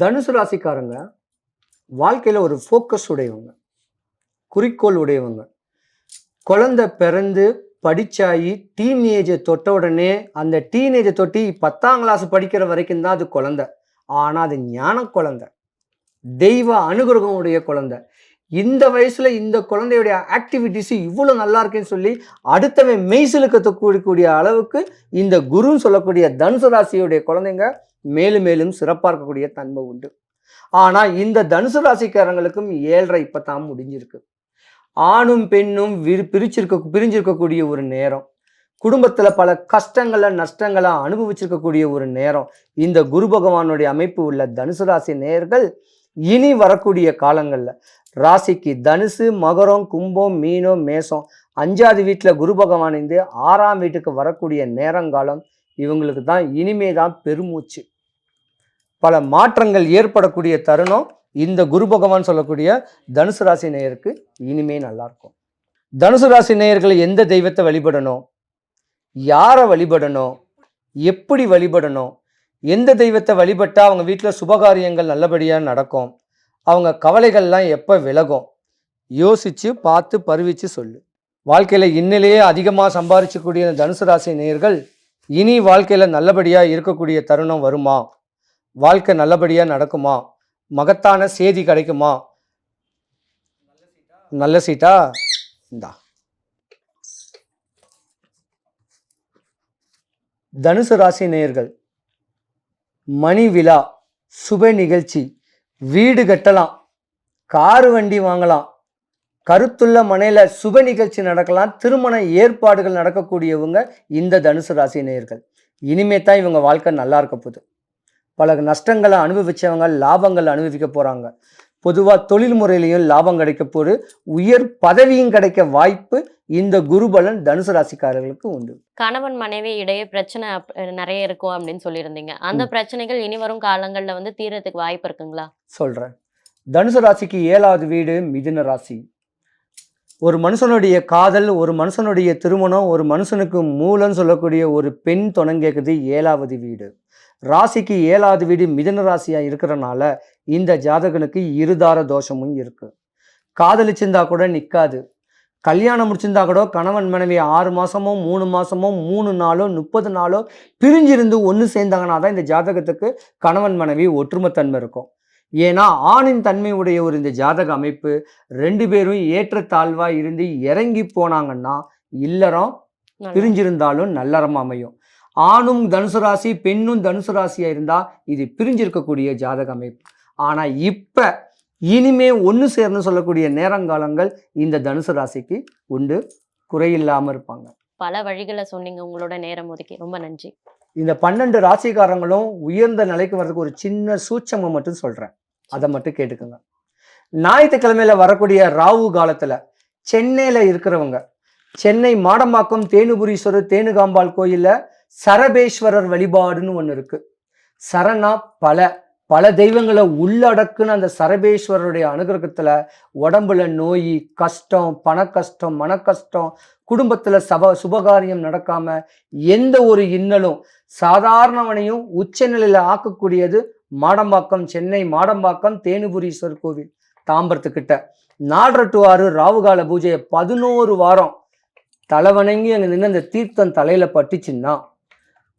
தனுசு ராசிக்காரங்க வாழ்க்கையில் ஒரு ஃபோக்கஸ் உடையவங்க. குறிக்கோள் உடையவங்க. குழந்தை பிறந்து படிச்சாயி டீனேஜை தொட்ட உடனே அந்த டீனேஜை தொட்டி பத்தாம் கிளாஸ் படிக்கிற வரைக்கும் தான் அது குழந்த. ஆனால் அது ஞான குழந்தை. தெய்வ அனுகிரகம் உடைய குழந்தை. இந்த வயசுல இந்த குழந்தையுடைய ஆக்டிவிட்டிஸ் இவ்வளோ நல்லா இருக்குன்னு சொல்லி அடுத்தவன் மெய்சிலுக்கத்தை கூடிய அளவுக்கு இந்த குருன்னு சொல்லக்கூடிய தனுசு ராசியுடைய குழந்தைங்க மேலும் மேலும் சிறப்பாக இருக்கக்கூடிய தன்மை உண்டு. ஆனால் இந்த தனுசு ராசிக்காரங்களுக்கும் ஏழரை இப்போ தான் முடிஞ்சிருக்கு. ஆணும் பெண்ணும் விரி பிரிச்சிருக்க பிரிஞ்சிருக்கக்கூடிய ஒரு நேரம். குடும்பத்தில் பல கஷ்டங்களை நஷ்டங்களை அனுபவிச்சிருக்கக்கூடிய ஒரு நேரம். இந்த குரு பகவானுடைய அமைப்பு உள்ள தனுசு ராசி நேர்கள் இனி வரக்கூடிய காலங்களில் ராசிக்கு தனுசு மகரம் கும்பம் மீனம் மேசம் அஞ்சாவது வீட்டில் குரு பகவான் இருந்து ஆறாம் வீட்டுக்கு வரக்கூடிய நேரங்காலம் இவங்களுக்கு தான் இனிமே தான் பெருமூச்சு. பல மாற்றங்கள் ஏற்படக்கூடிய தருணம் இந்த குரு பகவான் சொல்லக்கூடிய தனுசு ராசி நேயருக்கு இனிமே நல்லாயிருக்கும் தனுசு ராசி நேயர்களை எந்த தெய்வத்தை வழிபடணும்? யாரை வழிபடணும்? எப்படி வழிபடணும்? எந்த தெய்வத்தை வழிபட்டால் அவங்க வீட்டில் சுபகாரியங்கள் நல்லபடியாக நடக்கும்? அவங்க கவலைகள்லாம் எப்போ விலகும்? யோசிச்சு பார்த்து பருவிச்சு சொல்லு. வாழ்க்கையில் இன்னிலேயே அதிகமாக சம்பாரிச்சக்கூடிய இந்த தனுசு ராசி நேயர்கள் இனி வாழ்க்கையில் நல்லபடியாக இருக்கக்கூடிய தருணம் வருமா? வாழ்க்கை நல்லபடியாக நடக்குமா? மகத்தான செய்தி கிடைக்குமா? நல்ல சீட்டா? இந்தா. தனுசு ராசி நேயர்கள் மணி விழா சுப நிகழ்ச்சி. வீடு கட்டலாம் காரு வண்டி வாங்கலாம். கருத்துள்ள மனையில் சுப நிகழ்ச்சி நடக்கலாம். திருமண ஏற்பாடுகள் நடக்கக்கூடியவங்க இந்த தனுசு ராசி நேயர்கள். இனிமே தான் இவங்க வாழ்க்கை நல்லா இருக்க போகுது. பல நஷ்டங்களை அனுபவிச்சவங்க லாபங்கள் அனுபவிக்க போகிறாங்க பொதுவாக தொழில் முறையிலையும் லாபம் கிடைக்க போது உயர் பதவியும் கிடைக்க வாய்ப்பு இந்த குருபலன் தனுசு ராசிக்காரர்களுக்கு உண்டு. கணவன் மனைவி இடையே பிரச்சனை நிறைய இருக்கும் அப்படின்னு சொல்லியிருந்தீங்க. அந்த பிரச்சனைகள் இனி வரும் காலங்கள்ல வந்து தீரத்துக்கு வாய்ப்பு இருக்குங்களா? சொல்கிறேன் தனுசு ராசிக்கு ஏழாவது வீடு மிதுன ராசி. ஒரு மனுஷனுடைய காதல் ஒரு மனுஷனுடைய திருமணம் ஒரு மனுஷனுக்கு மூலன்னு சொல்லக்கூடிய ஒரு பெண் தொடங்கியது ஏழாவது வீடு. ராசிக்கு ஏழாவது வீடு மிதுன ராசியாக இருக்கிறனால இந்த ஜாதகனுக்கு இருதார தோஷமும் இருக்கு. காதலிச்சிருந்தா கூட நிற்காது கல்யாணம் முடிச்சிருந்தா கூட கணவன் மனைவி ஆறு மாசமோ மூணு மாசமோ மூணு நாளோ முப்பது நாளோ பிரிஞ்சிருந்து ஒன்று சேர்ந்தாங்கன்னா தான் இந்த ஜாதகத்துக்கு கணவன் மனைவி ஒற்றுமைத்தன்மை இருக்கும். ஏன்னா ஆணின் தன்மை உடைய ஒரு இந்த ஜாதக அமைப்பு ரெண்டு பேரும் ஏற்றத்தாழ்வா இருந்து இறங்கி போனாங்கன்னா இல்லறம். பிரிஞ்சிருந்தாலும் நல்லறம் அமையும். ஆணும் தனுசு ராசி பெண்ணும் தனுசு ராசியா இருந்தா இது பிரிஞ்சிருக்கக்கூடிய ஜாதக அமைப்பு. ஆனா இப்ப இனிமே ஒன்று சேர்ந்து சொல்லக்கூடிய நேரங்காலங்கள் இந்த தனுசு ராசிக்கு உண்டு. குறையில்லாம இருப்பாங்க. பல வழிகளை சொன்னீங்க உங்களோட நேரம் ஒதுக்கி. ரொம்ப நன்றி. இந்த பன்னெண்டு ராசிக்காரங்களும் உயர்ந்த நிலைக்கு வர்றதுக்கு ஒரு சின்ன சூட்சமம் மட்டும் சொல்றேன். அதை மட்டும் கேட்டுக்கோங்க. ஞாயிற்றுக்கிழமையில வரக்கூடிய ராகு காலத்துல சென்னையில இருக்கிறவங்க சென்னை மாடம்பாக்கம் தேனுபுரீஸ்வரர் தேனுகாம்பாள் கோயில்ல சரபேஸ்வரர் வழிபாடுன்னு ஒன்று இருக்கு. சரணா பல பல தெய்வங்களை உள்ளடக்குன்னு அந்த சரபேஸ்வரருடைய அனுகிரகத்தில் உடம்புல நோய் கஷ்டம் பண கஷ்டம் மன கஷ்டம் குடும்பத்தில் சப சுபகாரியம் நடக்காமல் எந்த ஒரு இன்னலும் சாதாரணவனையும் உச்சநிலையில் ஆக்கக்கூடியது மாடம்பாக்கம் சென்னை மாடம்பாக்கம் தேனுபுரீஸ்வர் கோவில் தாம்பரத்துக்கிட்ட. நாலரை டு ஆறு ராவுகால பூஜையை பதினோரு வாரம் தலை வணங்கி அங்கே நின்று அந்த தீர்த்தம் தலையில் பட்டுச்சுன்னா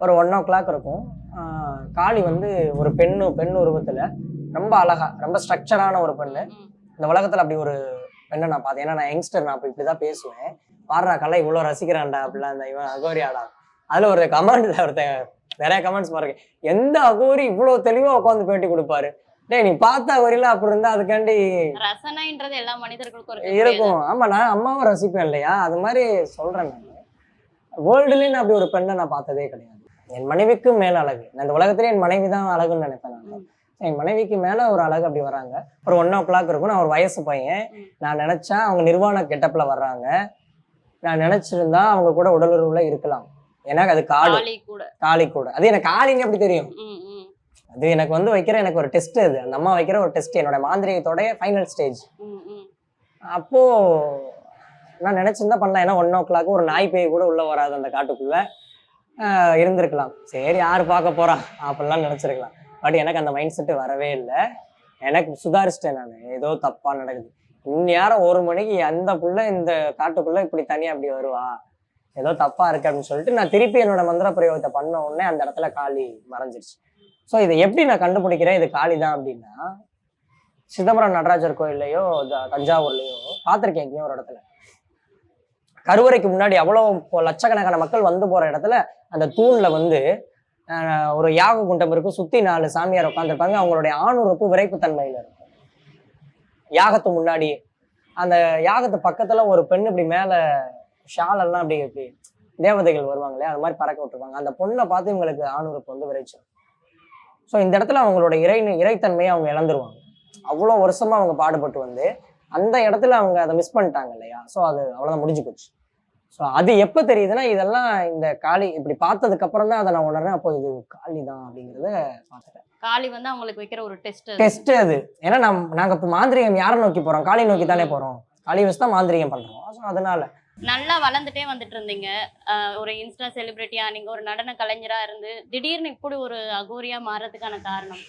ஒரு ஒன் ஓ கிளாக் இருக்கும் காளி வந்து ஒரு பெண்ணு பெண் உருவத்துல ரொம்ப அழகா ரொம்ப ஸ்ட்ரக்சரான ஒரு பெண்ணு. இந்த உலகத்துல அப்படி ஒரு பெண்ணை நான் பார்த்தேன். ஏன்னா நான் யங்ஸ்டர் நான் அப்ப இப்படிதான் பேசுவேன். பாடுறா கலை இவ்வளவு ரசிக்கிறான்டா அப்படிலாம் அந்த இவன் அகோரியாடா. அதுல ஒரு கமெண்ட் ஒருத்தன் நிறைய கமெண்ட்ஸ் பாருங்க எந்த அகோரி இவ்வளவு தெளிவா உட்காந்து பேட்டி கொடுப்பாரு? டேய் நீ பார்த்த அகோரிலாம் அப்படி இருந்தா அதுக்காண்டி ரசனைன்றது எல்லா மனிதர்களுக்கும் இருக்கும். ஆமா நான் அம்மாவை ரசிப்பேன் இல்லையா? அது மாதிரி சொல்றேன் நான். வேர்ல்டுலயும் நான் அப்படி ஒரு பெண்ணை நான் பார்த்ததே கிடையாது. என் மனைவிக்கு மேல அழகு. இந்த உலகத்திலே என் மனைவி தான் அழகுன்னு நினைப்பேன் நான். என் மனைவிக்கு மேல ஒரு அழகு அப்படி வராங்க. ஒரு ஒன் ஓ கிளாக் இருக்கும். நான் ஒரு வயசு பையன். நான் நினைச்சேன் அவங்க நிர்வாண கெட்டப்ல வர்றாங்க. நான் நினைச்சிருந்தா அவங்க கூட உடலுறவுல இருக்கலாம். எனக்கு அது காளி கூட. காளி கூட. அது எனக்கு காளின்னு எப்படி தெரியும்? அது எனக்கு வந்து வைக்கிற எனக்கு ஒரு டெஸ்ட் அது. அந்த அம்மா வைக்கிற ஒரு டெஸ்ட் என்னோட மாந்திரிகத்தோட ஃபைனல் ஸ்டேஜ். அப்போ நான் நினைச்சிருந்தா பண்ணலாம். ஏன்னா ஒன் ஓ கிளாக் ஒரு நாய் பேய் கூட உள்ள வராது அந்த காட்டுக்குள்ள. இருந்திருக்கலாம். சரி யார் பார்க்க போறா? அப்படிலாம் நினைச்சிருக்கலாம். பட் எனக்கு அந்த மைண்ட் செட்டு வரவே இல்லை. எனக்கு சுதாரிச்சிட்டேன் நான். ஏதோ தப்பா நடக்குது. இந்நேரம் ஒரு மணிக்கு அந்த புள்ள இந்த காட்டுக்குள்ள இப்படி தனியா அப்படி வருவா? ஏதோ தப்பா இருக்கு அப்படின்னு சொல்லிட்டு நான் திருப்பி என்னோட மந்திர பிரயோகத்தை பண்ண உடனே அந்த இடத்துல காளி மறைஞ்சிருச்சு. ஸோ இதை எப்படி நான் கண்டுபிடிக்கிறேன்? இது காளி தான் அப்படின்னா சிதம்பரம் நடராஜர் கோயில்லையோ தஞ்சாவூர்லையோ பார்த்துருக்கேன் எங்கேயோ ஒரு இடத்துல. கருவறைக்கு முன்னாடி அவ்வளோ லட்சக்கணக்கான மக்கள் வந்து போற இடத்துல அந்த தூணில் வந்து ஒரு யாக குண்டம் இருக்கும். சுற்றி நாலு சாமியார் உட்காந்துருப்பாங்க அவங்களுடைய ஆணுறுப்பு விரைப்புத்தன்மையில இருக்கும். யாகத்து முன்னாடி அந்த யாகத்து பக்கத்தில் ஒரு பெண் இப்படி மேலே ஷாலெல்லாம் அப்படி இப்படி தேவதைகள் வருவாங்களே அது மாதிரி பறக்க விட்டுருவாங்க. அந்த பொண்ணை பார்த்து இவங்களுக்கு ஆணுறுப்பு வந்து விரைச்சிடும் ஸோ இந்த இடத்துல அவங்களோட இறை இறைத்தன்மையை அவங்க இழந்துருவாங்க. அவ்வளோ வருஷமா அவங்க பாடுபட்டு வந்து அந்த இடத்துல அவங்க அதை மிஸ் பண்ணிட்டாங்க இல்லையா? ஸோ அது அவ்வளோதான் முடிஞ்சு போச்சு. ஸோ அது எப்போ தெரியுதுன்னா இதெல்லாம் இந்த காளி இப்படி பார்த்ததுக்கு அப்புறம் தான் அதை நான் உணர்றேன் அப்போ இது காளி தான் அப்படிங்கிறத பார்த்துட்டேன். காளி வந்து அவங்களுக்கு வைக்கிற ஒரு டெஸ்ட் டெஸ்ட் அது. ஏன்னா நம் நாங்கள் இப்போ மாந்திரிகம் யாரை நோக்கி போகிறோம் காளி நோக்கி தானே போகிறோம் காளி வச்சு தான் மாந்திரிகம் பண்ணுறோம் ஸோ அதனால. நல்லா வளர்ந்துட்டே வந்துட்டு இருந்தீங்க. ஒரு இன்ஸ்டா செலிபிரிட்டியா நீங்க ஒரு நடன கலைஞரா இருந்து திடீர்னு இப்படி ஒரு அகோரியா மாறதுக்கான காரணம்?